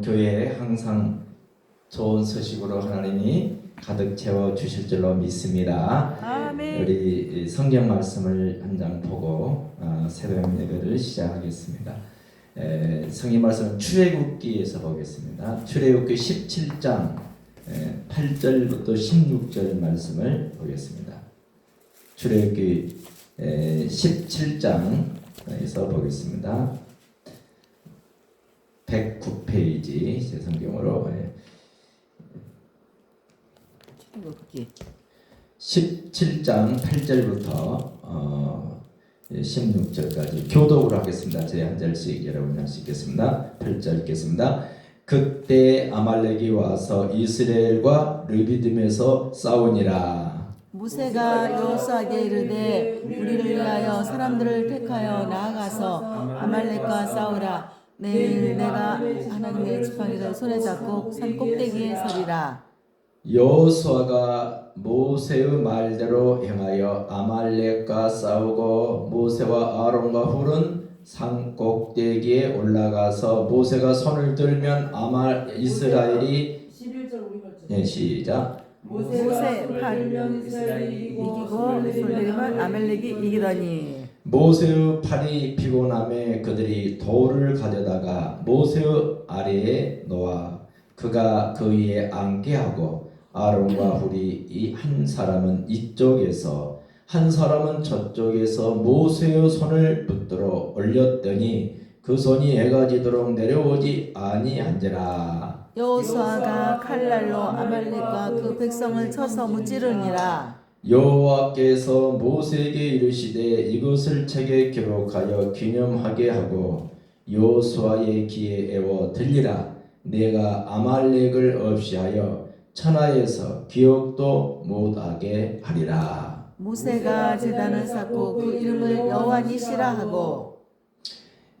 교회에 항상 좋은 소식으로 하나님이 가득 채워 주실 줄로 믿습니다. 아멘. 우리 성경 말씀을 한 장 보고 어, 새벽 예배를 시작하겠습니다. 에, 성경 말씀은 출애굽기에서 보겠습니다. 출애굽기 17장 에, 8절부터 16절 말씀을 보겠습니다. 출애굽기 에, 17장에서 보겠습니다. 109페이지 제 성경으로 예. 이거 그게 17장 8절부터 어, 16절까지 교독으로 하겠습니다. 제 한 절씩 여러분 할수 있겠습니다. 8절 읽겠습니다. 그때 아말렉이 와서 이스라엘과 르비딤에서 싸우니라. 무세가 여호수아에게 이르되 우리를 위하여 사람들을 택하여 나아가서 아말렉과 싸우라. 내일 내가 하나님의 지팡이를 손에 잡고 산 꼭대기에 서리라. 여호수아가 모세의 말대로 행하여 아말렉과 싸우고 모세와 아론과 훌은 산 꼭대기에 올라가서 모세가 손을 들면 아말 이스라엘이 11절 우리 맞죠? 예, 시작 모세 팔 이기고 솔레만 아멜렉이 이기더니 모세의 팔이 피곤함에 그들이 돌을 가져다가 모세의 아래에 놓아 그가 그 위에 앉게 하고 아론과 훌이 이 한 사람은 이쪽에서 한 사람은 저쪽에서 모세의 손을 붙들어 올렸더니 그 손이 해가 지도록 내려오지 아니한지라 여호수아가 칼날로 아말렉과 그 백성을 쳐서 무찌르니라. 여호와께서 모세에게 이르시되 이것을 책에 기록하여 기념하게 하고 여호수아의 귀에 애워 들리라. 내가 아말렉을 없이하여 천하에서 기억도 못하게 하리라. 모세가 제단을 쌓고 그 이름을 여호와니시라 하고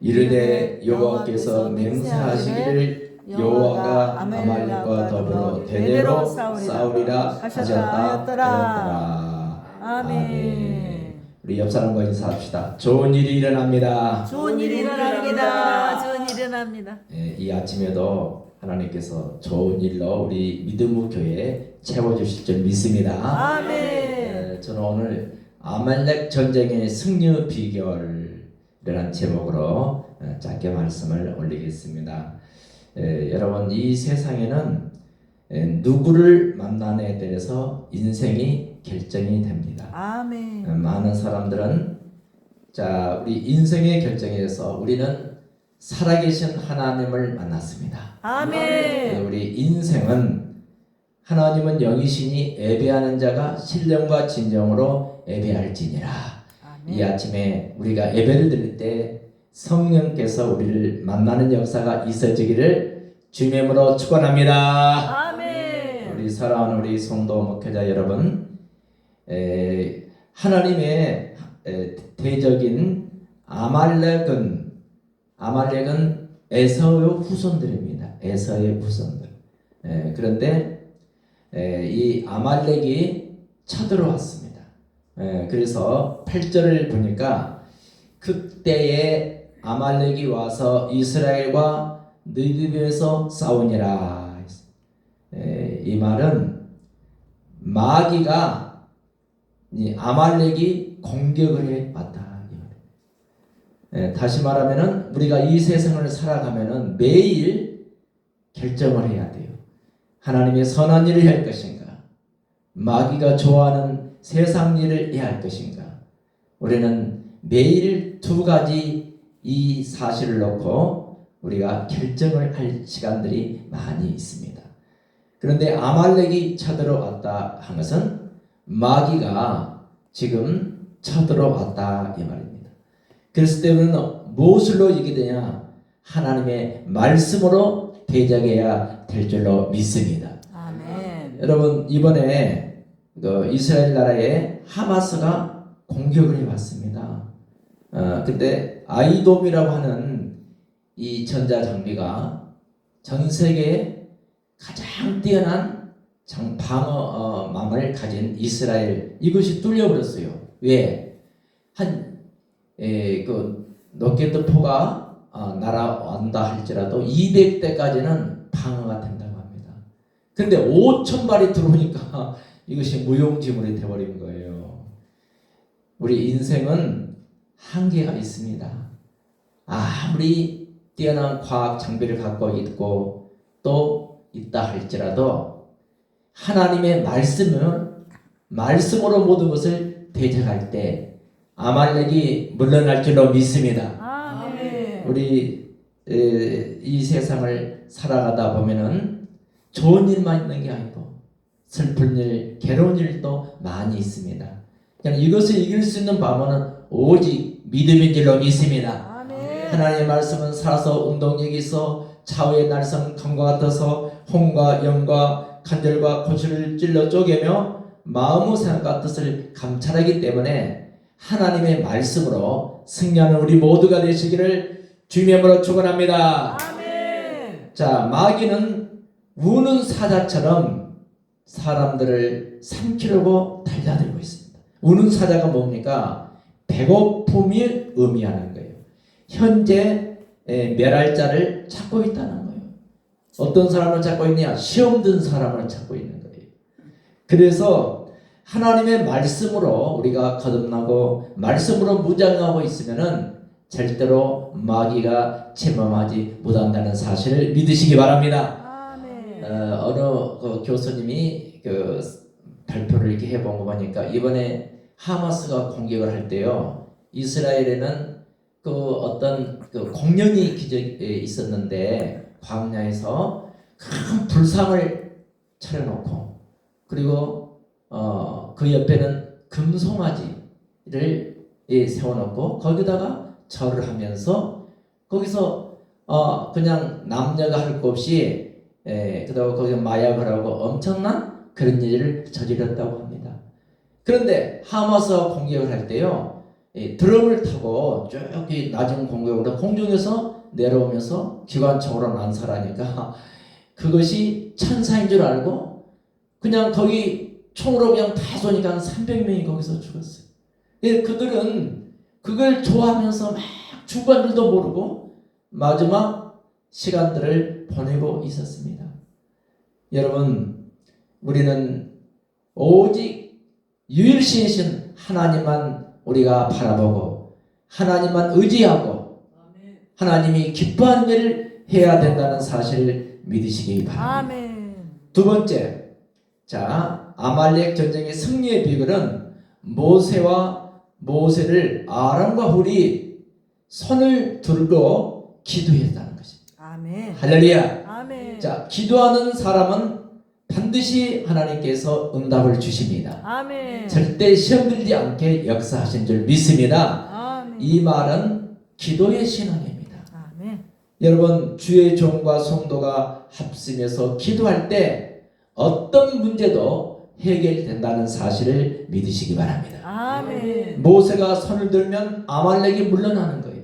이르되 여호와께서 맹세하시기를 여호와가 아말렉과 더불어 대대로 싸우리라 하셨다 하였더라 아멘. 우리 옆 사람과 인사합시다 좋은 일이 일어납니다 좋은 일이 일어납니다. 좋은 일이 일어납니다. 예, 이 아침에도 하나님께서 좋은 일로 우리 믿음의 교회 채워주실 줄 믿습니다. 아멘. 예, 저는 오늘 아말렉 전쟁의 승리 비결이라는 제목으로 어, 짧게 말씀을 올리겠습니다. 예, 여러분 이 세상에는 예, 누구를 만나냐에 대해서 인생이 결정이 됩니다. 아멘. 어, 많은 사람들은 자 우리 인생의 결정에서 우리는 살아계신 하나님을 만났습니다. 아멘. 우리 인생은 하나님은 영이시니 예배하는 자가 신령과 진정으로 예배할지니라. 이 아멘. 아침에 우리가 예배를 드릴 때 성령께서 우리를 만나는 역사가 있어지기를 주님으로 축원합니다. 아멘. 우리 사랑하는 우리 성도 목회자 여러분, 에, 하나님의 에, 대적인 아말렉은 아말렉은 에서의 후손들입니다. 에서의 후손들. 에, 그런데 에, 이 아말렉이 쳐들어왔습니다. 에, 그래서 8절을 보니까 그때에 아말렉이 와서 이스라엘과 느비에서 싸우니라. 에, 이 말은 마귀가 이 아말렉이 공격을 해 왔다. 이 말이에요. 예, 다시 말하면은 우리가 이 세상을 살아가면은 매일 결정을 해야 돼요. 하나님의 선한 일을 할 것인가? 마귀가 좋아하는 세상 일을 해야 할 것인가? 우리는 매일 두 가지 이 사실을 놓고 우리가 결정을 할 시간들이 많이 있습니다. 그런데 아말렉이 쳐들어왔다 한 것은 마귀가 지금 쳐들어왔다 이 말입니다. 그랬을 때 우리는 무엇으로 이게 되냐? 하나님의 말씀으로 대적해야 될 줄로 믿습니다. 아멘. 여러분 이번에 그 이스라엘 나라에 하마스가 공격을 해왔습니다. 어, 근데 아이돔이라고 하는 이 전자 장비가 전 세계에 가장 뛰어난 장 방어망을 가진 이스라엘 이것이 뚫려버렸어요. 왜? 한그 로켓 포가 어, 날아온다 할지라도 200대까지는 방어가 된다고 합니다. 근데 5천 발이 들어오니까 이것이 무용지물이 돼버린 거예요. 우리 인생은 한계가 있습니다. 아무리 뛰어난 과학 장비를 갖고 있고 또 있다 할지라도 하나님의 말씀은 말씀으로 모든 것을 대적할 때 아말렉이 물러날 줄로 믿습니다. 아멘. 우리 에, 이 세상을 살아가다 보면은 좋은 일만 있는 게 아니고 슬픈 일, 괴로운 일도 많이 있습니다. 그냥 이것을 이길 수 있는 방법은 오직 믿음인 줄로 믿습니다. 아멘. 하나님의 말씀은 살아서 운동력이 있어 좌우의 날선 검과 같아서 혼과 영과 간절과 고추를 찔러 쪼개며 마음의 생각과 뜻을 감찰하기 때문에 하나님의 말씀으로 승리하는 우리 모두가 되시기를 주님으로 축원합니다. 아멘. 자, 마귀는 우는 사자처럼 사람들을 삼키려고 달려들고 있습니다. 우는 사자가 뭡니까? 배고픔이 의미하는 거예요. 현재 에, 멸할 자를 찾고 있다는 거예요. 어떤 사람을 찾고 있냐? 시험 든 사람을 찾고 있는 거예요. 그래서 하나님의 말씀으로 우리가 거듭나고 말씀으로 무장하고 있으면은 절대로 마귀가 침범하지 못한다는 사실을 믿으시기 바랍니다. 아멘. 어, 어느 그 교수님이 그 발표를 이렇게 해본 거 보니까 이번에 하마스가 공격을 할 때요 이스라엘에는 그 어떤 그 기적에 있었는데 광야에서 큰 불상을 차려놓고 그리고 어 그 옆에는 금송아지를 예, 세워놓고 거기다가 절을 하면서 거기서 어 그냥 남녀가 할 것 없이 예, 그다음 거기 마약을 하고 엄청난 그런 일을 저질렀다고 합니다. 그런데 하마스가 공격을 할 때요, 이 드럼을 타고 쭉이 낮은 공격으로 공중에서 내려오면서 기관총으로 난사라니까 그것이 천사인 줄 알고 그냥 거기 총으로 그냥 다 쏘니까 한 300명이 거기서 죽었어요. 예, 그들은 그걸 좋아하면서 막 중간 줄도 모르고 마지막 시간들을 보내고 있었습니다. 여러분, 우리는 오직 유일신이신 하나님만 우리가 바라보고 하나님만 의지하고 하나님이 기뻐하는 일을 해야 된다는 사실을 믿으시기 바랍니다. 아멘. 두 번째, 자 아말렉 전쟁의 승리의 비결은 모세와 모세를 아람과 훌이 손을 들고 기도했다는 것입니다. 아멘. 할렐루야. 아멘. 자 기도하는 사람은 반드시 하나님께서 응답을 주십니다. 아멘. 절대 시험 들지 않게 역사하신 줄 믿습니다. 아멘. 이 말은 기도의 신앙입니다. 여러분 주의 종과 성도가 합심해서 기도할 때 어떤 문제도 해결된다는 사실을 믿으시기 바랍니다. 아멘. 모세가 손을 들면 아말렉이 물러나는 거예요.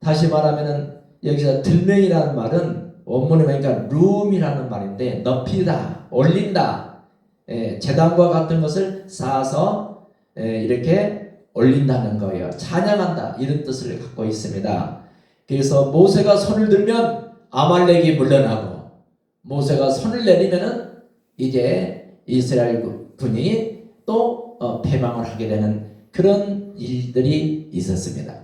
다시 말하면은 여기서 들명이라는 말은 원문에 보니까 룸이라는 말인데 높이다, 올린다, 예, 재단과 같은 것을 쌓아서 예, 이렇게 올린다는 거예요. 찬양한다 이런 뜻을 갖고 있습니다. 그래서 모세가 손을 들면 아말렉이 물러나고 모세가 손을 내리면은 이제 이스라엘 군이 또 어, 패망을 하게 되는 그런 일들이 있었습니다.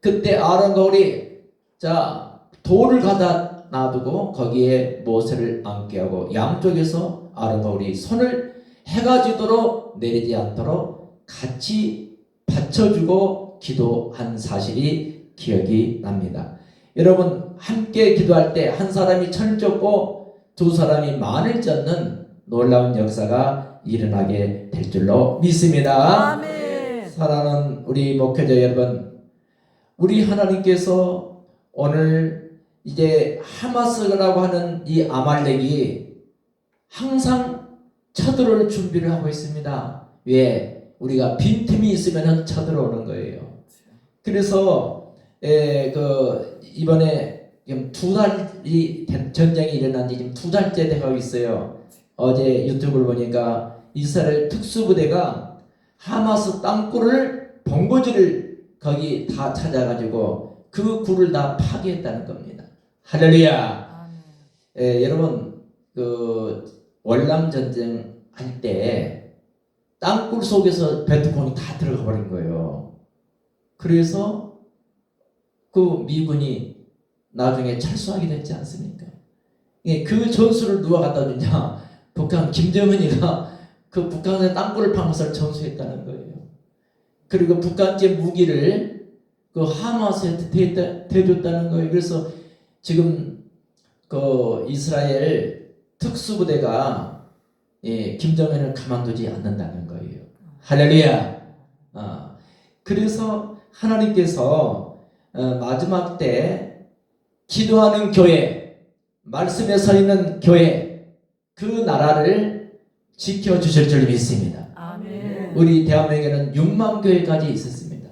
그때 아론과 우리 자 돌을 갖다 놔두고 거기에 모세를 앉게 하고 양쪽에서 아론과 우리 손을 해가 지도록 내리지 않도록 같이 받쳐주고 기도한 사실이 기억이 납니다. 여러분 함께 기도할 때 한 사람이 천을 쫓고 두 사람이 만을 쫓는 놀라운 역사가 일어나게 될 줄로 믿습니다. 아멘. 사랑하는 우리 목회자 여러분, 우리 하나님께서 오늘 이제 하마스라고 하는 이 아말렉이 항상 쳐들어올 준비를 하고 있습니다. 왜? 우리가 빈틈이 있으면 쳐들어오는 거예요. 그래서 에, 그 이번에 지금 두 달이 된- 전쟁이 일어난 지 지금 두 달째 되고 있어요. 어제 유튜브를 보니까 이스라엘 특수부대가 하마스 땅굴을 본거지를 거기 다 찾아가지고 그 굴을 다 파괴했다는 겁니다. 할렐루야. 예, 여러분 그 월남 전쟁 할 때 땅굴 속에서 베트콩이 다 들어가 버린 거예요. 그래서 그 미군이 나중에 철수하게 됐지 않습니까? 예, 그 전술을 누가 갖다 주냐? 북한 김정은이가 그 북한의 땅굴을 파면서 전수했다는 거예요. 그리고 북한제 무기를 그 하마스에 대- 대줬다는 거예요. 그래서 지금 그 이스라엘 특수부대가 예, 김정은을 가만두지 않는다는 거예요. 할렐루야. 아, 그래서 하나님께서 어, 마지막 때 기도하는 교회, 말씀에 서 있는 교회, 그 나라를 지켜주실 줄 믿습니다. 아멘. 우리 대한민국에는 6만 교회까지 있었습니다.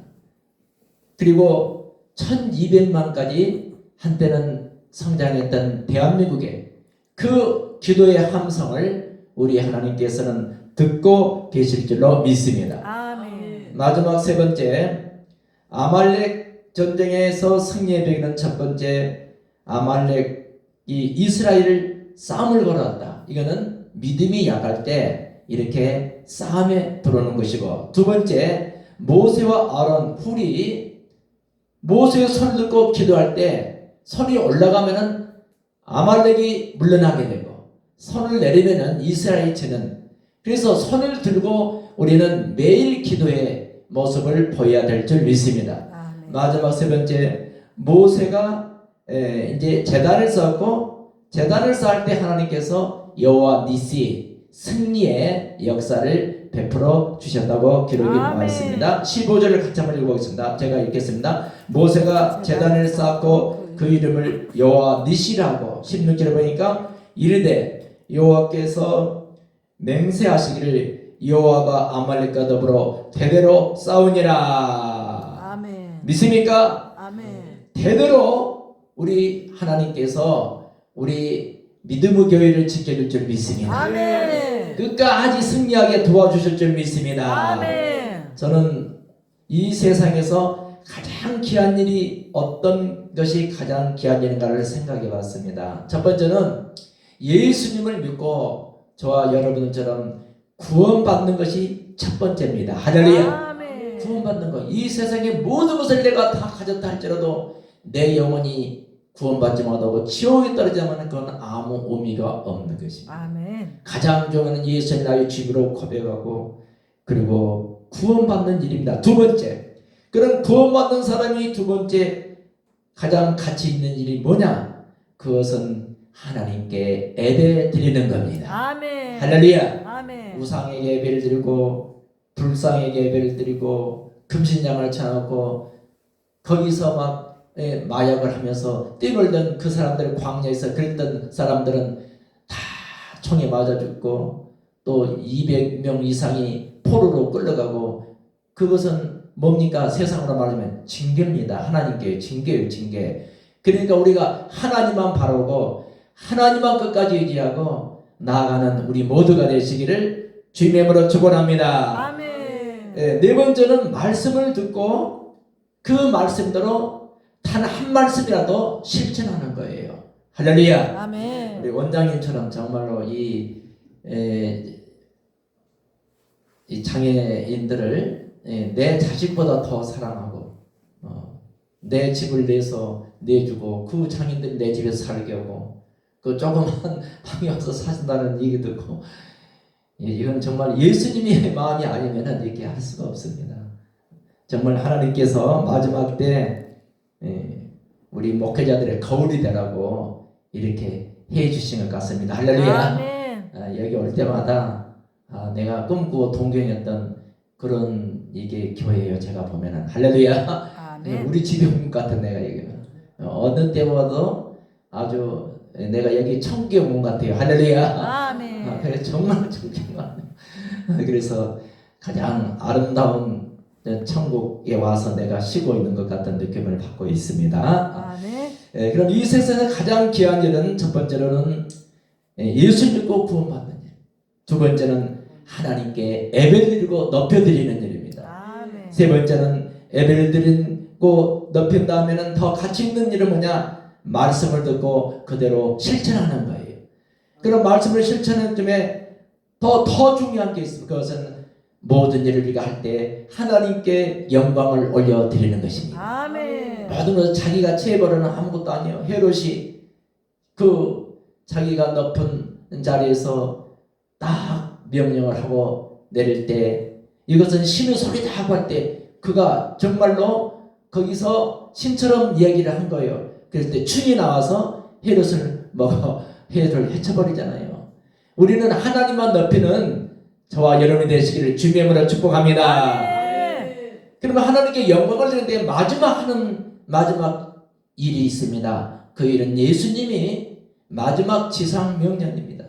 그리고 1200만까지 한때는 성장했던 대한민국에 그 기도의 함성을 우리 하나님께서는 듣고 계실 줄로 믿습니다. 아멘. 마지막 세 번째 아말렉 전쟁에서 승리의 배기는 첫 번째 아말렉이 이스라엘을 싸움을 걸었다. 이거는 믿음이 약할 때 이렇게 싸움에 들어오는 것이고 두 번째 모세와 아론 훌이 모세의 손을 듣고 기도할 때 손이 올라가면은 아말렉이 물러나게 되고 손을 내리면은 이스라엘이 치는 그래서 손을 들고 우리는 매일 기도의 모습을 보여야 될 줄 믿습니다. 마지막 세 번째 모세가 에, 이제 재단을 쌓고 재단을 쌓을 때 하나님께서 여호와 니시 승리의 역사를 베풀어 주셨다고 기록이 나와. 있습니다. 15절을 같이 한번 읽어보겠습니다. 제가 읽겠습니다. 모세가 재단을 쌓고 그 이름을 여호와 니시라고 16절에 보니까 이르되 여호와께서 맹세하시기를 여호와가 아말렉과 더불어 대대로 싸우니라. 믿습니까? 아멘. 대대로 우리 하나님께서 우리 믿음의 교회를 지켜줄 줄 믿습니다. 아멘. 끝까지 승리하게 도와주실 줄 믿습니다. 아멘. 저는 이 세상에서 가장 귀한 일이 어떤 것이 가장 귀한 일인가를 생각해 봤습니다. 첫 번째는 예수님을 믿고 저와 여러분처럼 구원받는 것이 첫 번째입니다. 할렐루야. 이 세상의 모든 것을 내가 다 가졌다 할지라도 내 영혼이 구원받지 못하고 지옥에 떨어지면 그건 아무 의미가 없는 것입니다. 아멘. 가장 좋아하는 예수님 나의 주로 고백하고 그리고 구원받는 일입니다. 두 번째. 그런 구원받는 사람이 두 번째 가장 가치 있는 일이 뭐냐? 그것은 하나님께 예배 드리는 겁니다. 아멘. 할렐루야. 아멘. 우상의 예배를 드리고 불상의 예배를 드리고 금신장을 쳐놓고 거기서 막 예, 마약을 하면서 뛰놀던 그 사람들 광야에서 그랬던 사람들은 다 총에 맞아 죽고 또 200명 이상이 포로로 끌려가고 그것은 뭡니까? 세상으로 말하면 징계입니다. 하나님께 징계예요 징계. 그러니까 우리가 하나님만 바라고 하나님만 끝까지 의지하고 나아가는 우리 모두가 되시기를 주님의 이름으로 축원합니다. 예, 네 번째는 말씀을 듣고 그 말씀대로 단 한 말씀이라도 실천하는 거예요. 할렐루야. 아멘. 우리 원장님처럼 정말로 이, 에, 이 장애인들을 예, 내 자식보다 더 사랑하고 어, 내 집을 내서 내주고 그 장애인들 내 집에서 살게 하고 그 조그만 방에 와서 사신다는 얘기 듣고 예, 이건 정말 예수님의 마음이 아니면 이렇게 할 수가 없습니다. 정말 하나님께서 마지막 때 예, 우리 목회자들의 거울이 되라고 이렇게 해 주신 것 같습니다. 할렐루야. 아, 여기 올 때마다 아, 내가 꿈꾸고 동경했던 그런 이게 교회예요. 제가 보면은 할렐루야. 아멘. 우리 집이 같은 내가 이게 어느 때보다도 아주 내가 여기 천국에 온 것 같아요. 할렐루야. 아, 그래 정말 것 같아요. 그래서 가장 아름다운 천국에 와서 내가 쉬고 있는 것 같은 느낌을 받고 있습니다. 아멘. 예, 그럼 이 세상에서 가장 귀한 일은 첫 번째로는 예, 예수 믿고 구원받는 일. 두 번째는 하나님께 예배를 드리고 높여드리는 일입니다. 아멘. 세 번째는 그 넓힌 다음에는 더 가치 있는 일은 뭐냐? 말씀을 듣고 그대로 실천하는 거예요. 그런 말씀을 실천하는 쯤에 더, 더 중요한 게 있습니다. 그것은 모든 일을 우리가 할 때 하나님께 영광을 올려드리는 것입니다. 아멘. 모든 것을 자기가 체해버리는 아무것도 아니에요. 헤롯이 그 자기가 높은 자리에서 딱 명령을 하고 내릴 때 이것은 신의 소리다 하고 할 때 그가 정말로 거기서 신처럼 얘기를 한 거예요. 그럴 때 춘이 나와서 헤롯을 먹어 헤롯을 해쳐버리잖아요. 우리는 하나님만 높이는 저와 여러분이 되시기를 주님의 이름으로 축복합니다. 그러면 하나님께 영광을 드리는데 마지막 하는 마지막 일이 있습니다. 그 일은 예수님이 마지막 지상 명령입니다.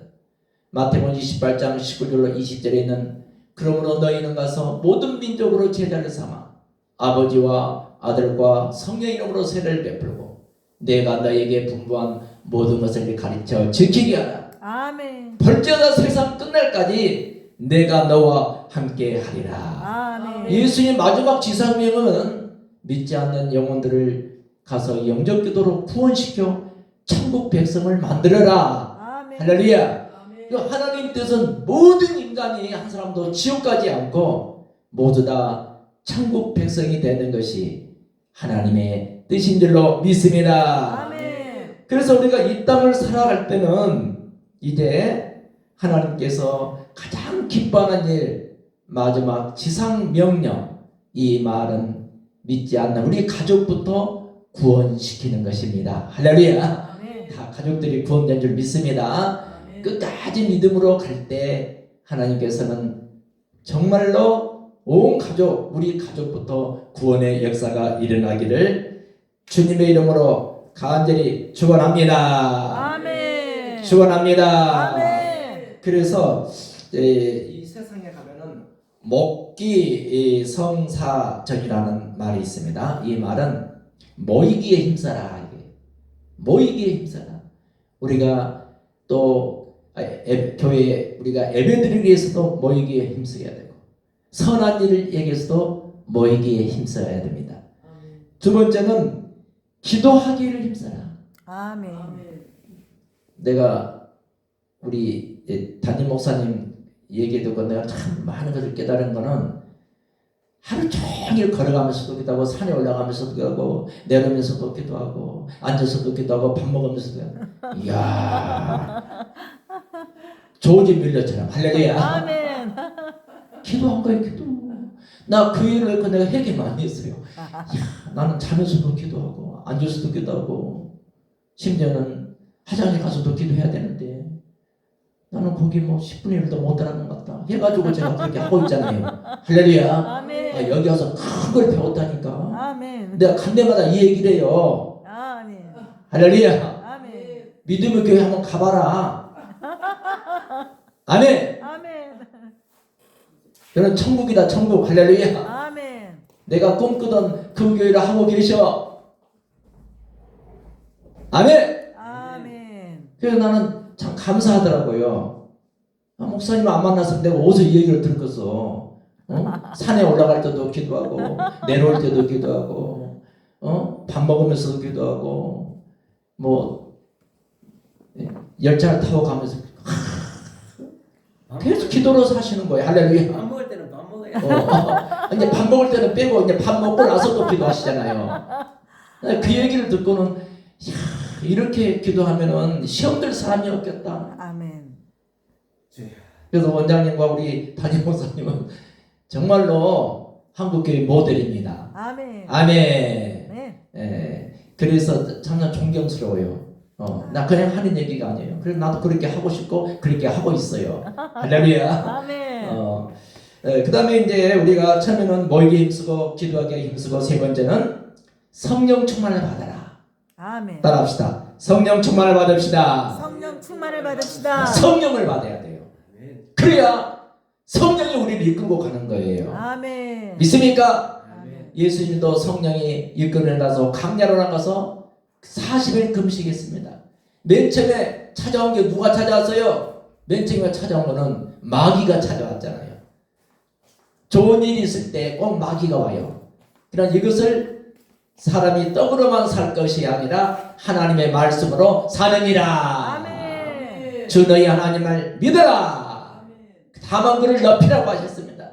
마태복음 28장 19절로 20절에 있는 그러므로 너희는 가서 모든 민족으로 제자를 삼아 아버지와 아들과 성령 이름으로 세례를 베풀고 내가 너에게 분부한 모든 것을 가르쳐 지키게 하라. 아멘. 벌저다 세상 끝날까지 내가 너와 함께 하리라. 아멘. 예수님 마지막 지상명은 믿지 않는 영혼들을 가서 영적 기도로 구원시켜 천국 백성을 만들어라. 아멘. 할렐루야. 그 하나님 뜻은 모든 인간이 한 사람도 지옥 가지 않고 모두 다 천국 백성이 되는 것이 하나님의 뜻인 줄로 믿습니다. 아멘. 그래서 우리가 이 땅을 살아갈 때는 이제 하나님께서 가장 기뻐하는 일 마지막 지상 명령 이 말은 믿지 않는 우리 가족부터 구원시키는 것입니다. 할렐루야. 아멘. 다 가족들이 구원된 줄 믿습니다. 끝까지 믿음으로 갈 때 하나님께서는 정말로 온 가족 우리 가족부터 구원의 역사가 일어나기를 주님의 이름으로 간절히 축원합니다. 아멘. 축원합니다. 아멘. 그래서 에, 이 세상에 가면은 이 성사전이라는 말이 있습니다. 이 말은 모이기에 힘써라. 이게. 모이기에 힘써라. 우리가 또 아, 에- 교회에 우리가 예배드리기 위해서도 모이기에 힘써야 되고 선한 일을 얘기해서도 모이기에 힘써야 됩니다. 두 번째는 기도하기를 힘써라. 아멘. 내가 우리 예, 담임 목사님 얘기 듣고 내가 참 많은 것을 깨달은 거는 하루 종일 걸어가면서도 기도하고 산에 올라가면서도 기도하고 내려오면서도 기도하고 앉아서도 기도하고 밥 먹으면서도. 이야 조지 밀려처럼 할렐루야 아멘. 기도한 거예요 기도 나 그 일을 갖고 내가 회개 많이 했어요 야, 나는 자면서도 기도하고 앉아서도 기도하고 심지어는 화장실 가서도 기도해야 되는데 나는 거기 뭐 10분의 1도 못 따라간 것 같다 해가지고 제가 그렇게 하고 있잖아요 할렐루야 아, 아멘. 여기 와서 큰 걸 배웠다니까 아멘. 내가 간 데마다 이 얘기를 해요 아멘. 할렐루야 아멘. 믿음의 교회 한번 가봐라 아멘. 저는 천국이다 천국 할렐루야 아멘. 내가 꿈꾸던 그 교회를 하고 계셔. 아멘. 아멘. 그래서 나는 참 감사하더라고요. 아, 목사님 안 만나서 내가 어디서 이 얘기를 들었어. 어? 산에 올라갈 때도 기도하고 내려올 때도 기도하고 어? 밥 먹으면서도 기도하고 뭐 예, 열차를 타고 가면서 계속 기도로 사시는 거예요. 할렐루야. 밥 먹을 때는 밥 먹어야 어, 이제 밥 먹을 때는 빼고 이제 밥 먹고 나서 또 기도하시잖아요. 그 얘기를 듣고는 야, 이렇게 기도하면은 시험 들 사람이 없겠다. 아멘. 그래서 원장님과 우리 담임 목사님은 정말로 한국교회 모델입니다. 아멘. 아멘. 네. 예, 그래서 참나 존경스러워요. 어, 나 그냥 하는 얘기가 아니에요. 그래서 나도 그렇게 하고 싶고 그렇게 하고 있어요. 할렐루야. 아멘. 어, 그 다음에 이제 우리가 처음에는 모이기 힘쓰고 기도하기 힘쓰고 세 번째는 성령 충만을 받아라. 아멘. 따라합시다. 성령 충만을 받읍시다. 성령 충만을 받읍시다. 성령을 받아야 돼요. 그래야 성령이 우리를 이끌고 가는 거예요. 아멘. 믿습니까? 아멘. 예수님도 성령이 이끌어 나서 강야로 나가서 40일 금식했습니다. 맨 처음에 찾아온 게 누가 찾아왔어요? 맨 처음에 찾아온 거는 마귀가 찾아왔잖아요. 좋은 일이 있을 때 꼭 마귀가 와요. 그러나 이것을 사람이 떡으로만 살 것이 아니라 하나님의 말씀으로 사느니라. 아멘. 주 너희 하나님을 믿어라. 다만 그를 높이라고 하셨습니다.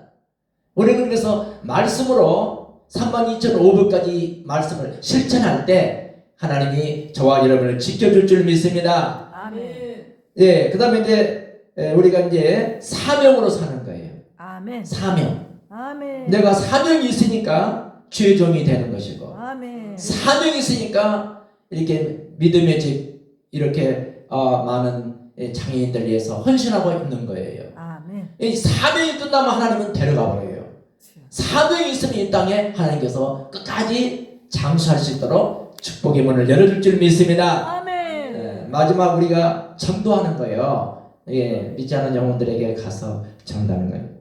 우리는 그래서 말씀으로 32,500가지 말씀을 실천할 때 하나님이 저와 여러분을 지켜줄 줄 믿습니다. 아멘. 예, 그 다음에 이제 에, 우리가 이제 사명으로 사는 거예요. 아멘. 사명. 아멘. 내가 사명이 있으니까 주의 종이 되는 것이고 아멘. 사명이 있으니까 이렇게 믿음의 집 이렇게 어, 많은 예, 장애인들 위해서 헌신하고 있는 거예요. 아멘. 이 사명이 끝나면 하나님은 데려가 버려요. 사명이 있으면 이 땅에 하나님께서 끝까지 장수할 수 있도록 축복의 문을 열어줄 줄 믿습니다. 아멘. 예, 마지막 우리가 전도하는 거예요. 예, 믿지 않는 영혼들에게 가서 전도하는 거예요.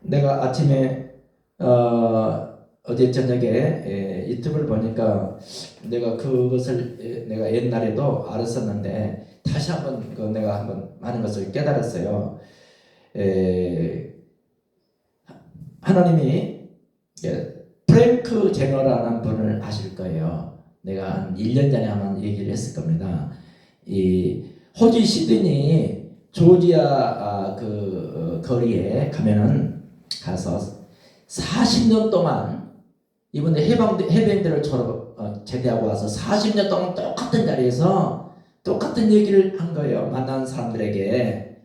내가 아침에 어, 어제 저녁에 예, 유튜브를 보니까 내가 그것을 예, 내가 옛날에도 알았었는데 다시 한번 그 내가 한번 많은 것을 깨달았어요. 에, 하나님이 예, 프랭크 제너라는 분을 아실 거예요. 내가 한 1년 전에 한번 얘기를 했을 겁니다. 이 호주 시드니 조지아 아, 그 어, 거리에 가면은 가서 40년 동안 이번에 해방 해병대를 졸업 어, 제대하고 와서 40년 동안 똑같은 자리에서 똑같은 얘기를 한 거예요. 만난 사람들에게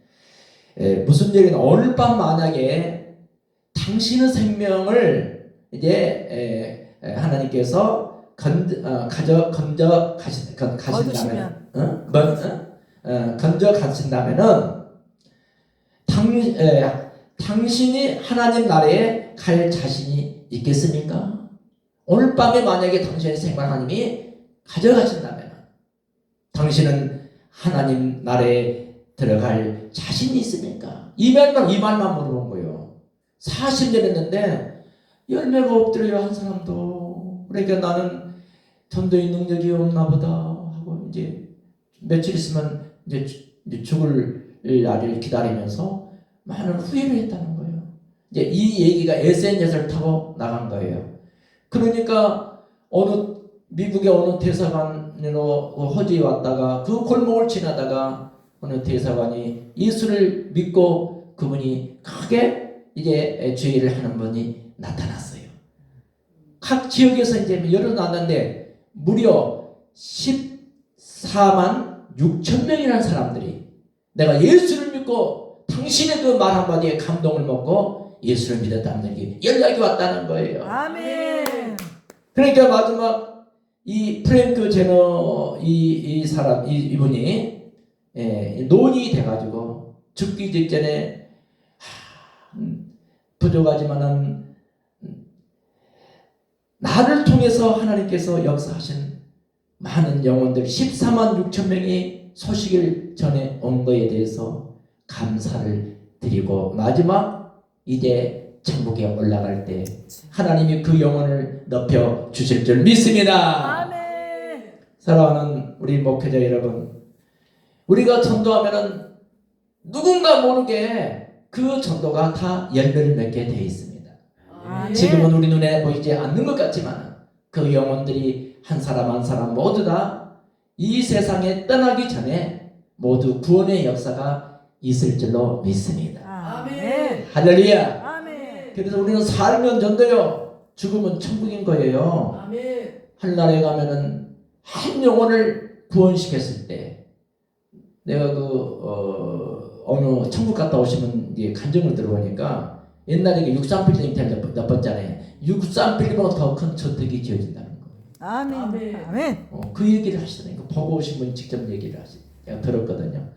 에, 무슨 얘기는 오늘 밤 만약에 당신의 생명을 이제 에, 에, 하나님께서 건 어, 가져 건져 가시 건 가신다면. 어? 뭐, 어? 어, 건져 가신다면은 당 에, 당신이 하나님 나라에 갈 자신이 있겠습니까? 오늘 밤에 만약에 당신의 생명 하나님이 가져가신다면 당신은 하나님 나라에 들어갈 자신이 있습니까? 이 말만 이 말만 물어본 거예요. 40년 했는데 열매가 없더래요 한 사람도. 그러니까 나는 전도의 능력이 없나 보다 하고 이제 며칠 있으면 이제 죽을 날을 기다리면서 많은 후회를 했다는 거예요. 이제 이 얘기가 SNS를 타고 나간 거예요. 그러니까 어느 미국의 어느 대사관으로 그 허지에 왔다가 그 골목을 지나다가 어느 대사관이 예수를 믿고 그분이 크게 이제 주의를 하는 분이 나타났어요. 각 지역에서 이제 열어놨는데 무려 14만 6천 명이라는 사람들이 내가 예수를 믿고 당신의 그 말 한마디에 감동을 먹고 예수를 믿었다는 얘기 연락이 왔다는 거예요. 아멘. 그러니까 마지막 이 프랭크 제너 이, 이 사람 이, 이분이 예, 논이 돼가지고 죽기 직전에 하, 음, 부족하지만은 음, 나를 통해서 하나님께서 역사하신 많은 영혼들 14만 6천 명이 소식을 전해 온 거에 대해서 감사를 드리고 마지막 이제 천국에 올라갈 때 하나님이 그 영혼을 높여 주실 줄 믿습니다. 아멘. 사랑하는 우리 목회자 여러분, 우리가 전도하면은 누군가 모르게 그 전도가 다 열매를 맺게 돼 있습니다. 아멘. 지금은 우리 눈에 보이지 않는 것 같지만 그 영혼들이 한 사람 한 사람 모두 다 이 세상에 떠나기 전에 모두 구원의 역사가 있을 줄로 믿습니다. 아멘. 할렐루야! 아멘. 그래서 우리는 살면 전도요, 죽으면 천국인 거예요. 아멘. 하늘나라에 가면은 한 영혼을 구원시켰을 때 내가 그 어, 어느 천국 갔다 오시면 이제 간증을 들어보니까 옛날에 그 63빌딩 때문에 몇 번째네 63빌딩보다 더 큰 저택이 지어진다는 거. 아멘. 아멘. 아멘. 어, 그 얘기를 하시더라고요. 그 보고 오신 분이 직접 얘기를 하시. 제가 들었거든요.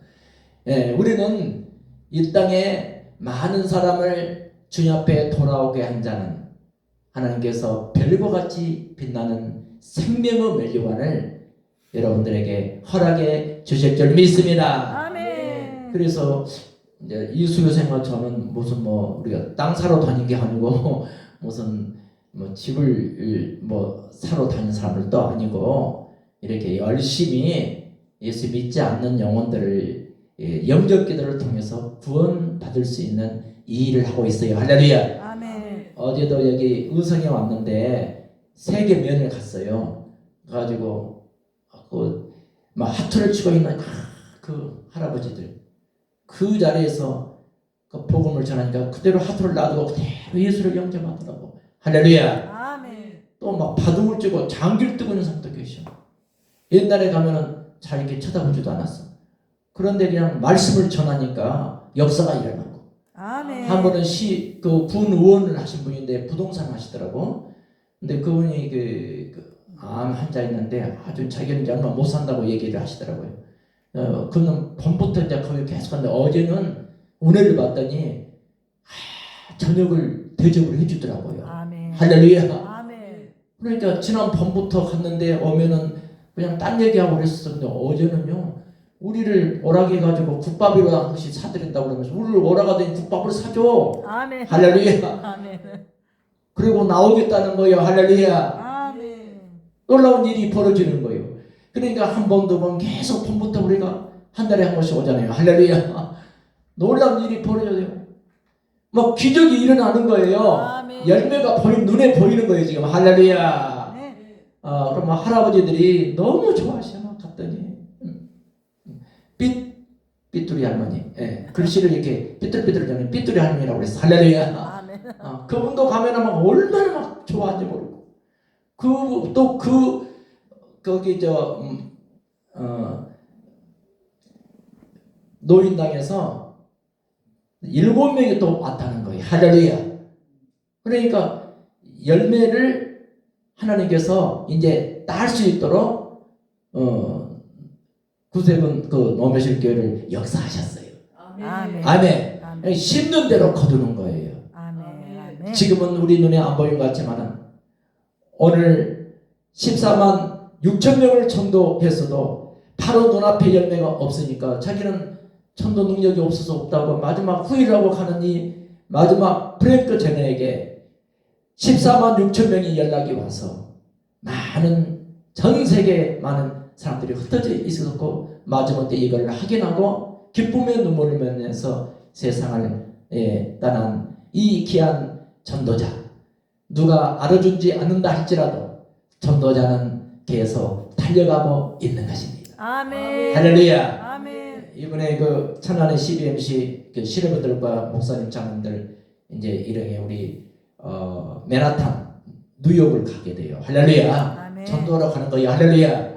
예, 우리는 이 땅에 많은 사람을 주님 앞에 돌아오게 한 자는 하나님께서 별과 같이 빛나는 생명의 멸류관을 여러분들에게 허락해 주실 줄 믿습니다. 아멘. 그래서 이제 이수교생과 저는 무슨 뭐 우리가 땅 사러 다닌 게 아니고 무슨 뭐 집을 뭐 사러 다닌 사람들도 아니고 이렇게 열심히 예수 믿지 않는 영혼들을 예, 영적 기도를 통해서 구원 받을 수 있는 이 일을 하고 있어요. 할렐루야. 아멘. 어제도 여기 의성에 왔는데 세계 면을 갔어요. 가지고 그막 하트를 치고 있는 그 할아버지들 그 자리에서 그 복음을 전하니까 그대로 하트를 놔두고 그대로 예수를 영접하더라고. 할렐루야. 아멘. 또 막 바둑을 찌고 장기를 뜨고 있는 사람도 계셔. 옛날에 가면은 잘 이렇게 쳐다보지도 않았어. 그런데 그냥 말씀을 전하니까 역사가 일어나고. 아멘. 한 번은 시, 그, 군 의원을 하신 분인데 부동산 하시더라고. 근데 그분이 그, 그, 암 환자 있는데 아주 자기는 얼마 못 산다고 얘기를 하시더라고요. 어, 그는 봄부터 이제 거기 계속 갔는데 어제는 은혜를 받더니, 아, 저녁을 대접을 해주더라고요. 아멘. 할렐루야. 아멘. 그러니까 지난 봄부터 갔는데 오면은 그냥 딴 얘기하고 그랬었는데 어제는요 우리를 오라게 해가지고 국밥이로 한 것이 사드린다고 그러면서 우리를 오라가더니 국밥을 사줘. 아멘. 할렐루야. 아멘. 그리고 나오겠다는 거예요. 할렐루야. 아멘. 놀라운 일이 벌어지는 거예요. 그러니까 한 번 두 번 계속 봄부터 우리가 한 달에 한 번씩 오잖아요. 할렐루야. 놀라운 일이 벌어져요. 막 기적이 일어나는 거예요. 아멘. 열매가 보이, 눈에 보이는 거예요 지금. 할렐루야. 네. 어, 그럼 뭐 할아버지들이 너무 좋아하셔 갔더니 음. 삐 삐뚤이 할머니. 예, 글씨를 이렇게 삐뚤삐뚤 저는 삐뚤이 할머니라고 그랬어. 할렐루야. 아멘. 어, 그분도 가면은 막 얼마나 막 좋아하는지 모르고. 그 또 그 거기 저 음, 어, 노인당에서 일곱 명이 또 왔다는 거예요. 할렐루야. 그러니까 열매를 하나님께서 이제 딸 수 있도록 어 구세군 그 노매실 교회를 역사하셨어요. 아멘. 아멘. 아멘. 심는 대로 거두는 거예요. 아멘. 지금은 우리 눈에 안 보이는 것 같지만은 오늘 14만 6천 명을 전도했어도 바로 눈앞에 열매가 없으니까 자기는 전도 능력이 없어서 없다고 마지막 후일하고 가는 이 마지막 프랭크 제너에게 14만 6천 명이 연락이 와서 많은 전 세계 많은 사람들이 흩어져 있었고 마지막에 이걸 확인하고 기쁨의 눈물을 맺면서 세상을 예, 떠난 이 귀한 전도자 누가 알아주지 않는다 할지라도 전도자는 계속 달려가고 있는 것입니다. 아멘. 할렐루야. 아멘. 이번에 그 천안의 CBMC 그 시뢰분들과 목사님 장님들 이제 일행에 우리 어, 맨하탄 뉴욕을 가게 돼요. 할렐루야. 아멘. 전도하러 가는 거예요. 할렐루야.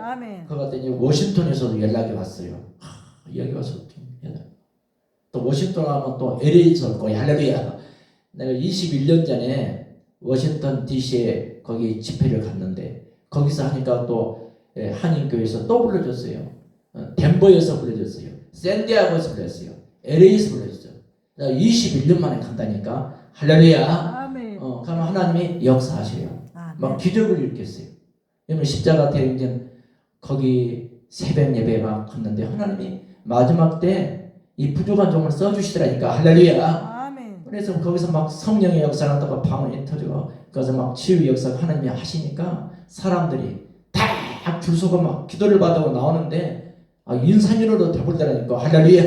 아멘. 그 갔더니 워싱턴에서도 연락이 왔어요. 하, 여기 와서. 또 워싱턴 가면 또 LA에서 올 거야. 할렐루야. 내가 21년 전에 워싱턴 DC에 거기 집회를 갔는데 거기서 하니까 또 예, 한인교회에서 또 불러줬어요. 어, 덴버에서 불러줬어요. 샌디아고에서 불렀어요. LA에서 불러줬어요. 내가 21년 만에 간다니까. 할렐루야. 아멘. 어, 그러면 하나님이 역사하셔요. 막 아멘. 기적을 일으켰어요. 왜냐면 십자가 대행전 거기 새벽 예배 막 갔는데 하나님이 마지막 때 이 부족한 종을 써주시더라니까 할렐루야. 아멘. 그래서 거기서 막 성령의 역사가 나타가 방언이 터지고 그래서 막 치유 역사가 하나님이 하시니까 사람들이 딱줄 서고 막 기도를 받고 나오는데 아, 인산으로도 돼버리더라니까 할렐루야.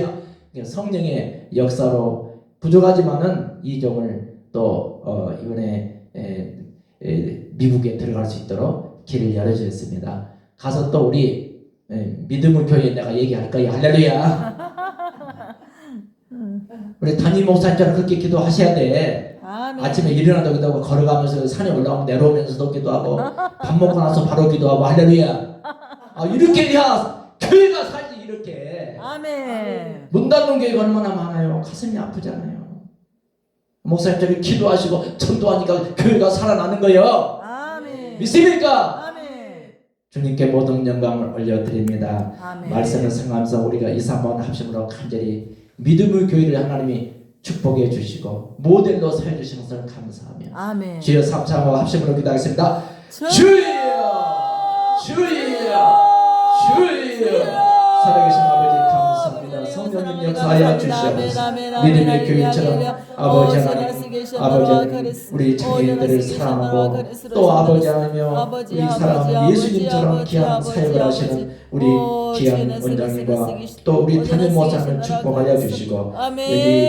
그러니까 성령의 역사로 부족하지만은 이 종을 또 어, 이번에 에, 에, 미국에 들어갈 수 있도록 길을 열어주셨습니다. 가서 또 우리 에, 믿음의 교회에 내가 얘기할 거야 할렐루야. 우리 담임 목사님처럼 그렇게 기도하셔야 돼. 아멘. 아침에 일어나도 기도하고 걸어가면서 산에 올라오면 내려오면서도 기도하고 밥 먹고 나서 바로 기도하고 할렐루야. 아, 이렇게 해야 교회가 살지 이렇게. 아멘. 문 닫는 교회가 얼마나 많아요. 가슴이 아프잖아요. 목사님들이 기도하시고 전도하니까 교회가 살아나는 거예요. 아멘. 믿습니까? 아멘. 주님께 모든 영광을 올려드립니다. 아멘. 말씀을 생각하면서 우리가 이 삼번 합심으로 간절히 믿음의 교회를 하나님이 축복해 주시고 모델로 살려주시는 것을 감사하며 아멘. 주여 삼창호 합심으로 기도하겠습니다. 주- 주여 주여 주여 살아계신 아버지 감사합니다. 성령님 역사하여 주시옵소서 믿음의 교회처럼 아버지 하나님 아버지 우리 자녀들을 사랑하고 또 아버지 하나며 우리 사랑하는 예수님처럼 귀한 사역을 하시는 우리 귀한 원장님과 또 우리 담임 목사님을 축복하여 주시고 여기